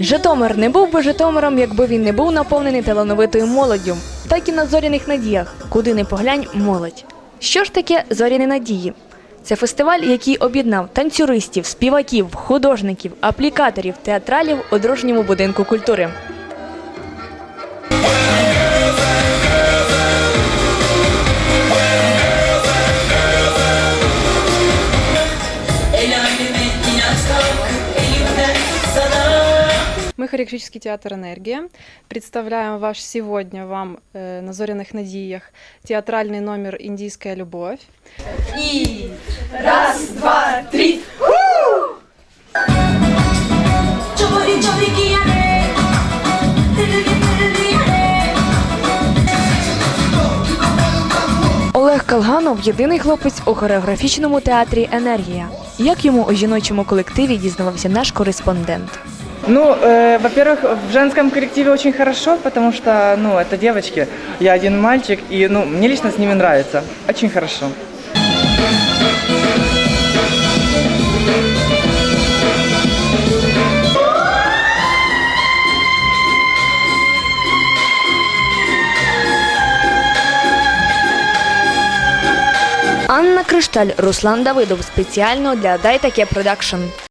Житомир не був би Житомиром, якби він не був наповнений талановитою молоддю. Так і на зоряних надіях, куди не поглянь молодь. Що ж таке зоряні надії? Це фестиваль, який об'єднав танцюристів, співаків, художників, аплікаторів, театралів у дружньому будинку культури. Мы хореографический театр «Энергия». Представляем ваш сегодня вам э, на «Зоряных надиях» театральный номер «Индийская любовь». Çori çori giyene Dırırı dırırı yane Олег Калганов єдиний хлопець у хореографічному театрі Енергія. Як йому у жіночому колективі дізнавався наш кореспондент. Ну, э, во-первых, в женском коллективе очень хорошо, потому что, ну, это девочки, я один мальчик, и, ну, мне лично с ними нравится. Очень хорошо. Анна Кришталь, Руслан Давидов спеціально для Дай таке продакшн.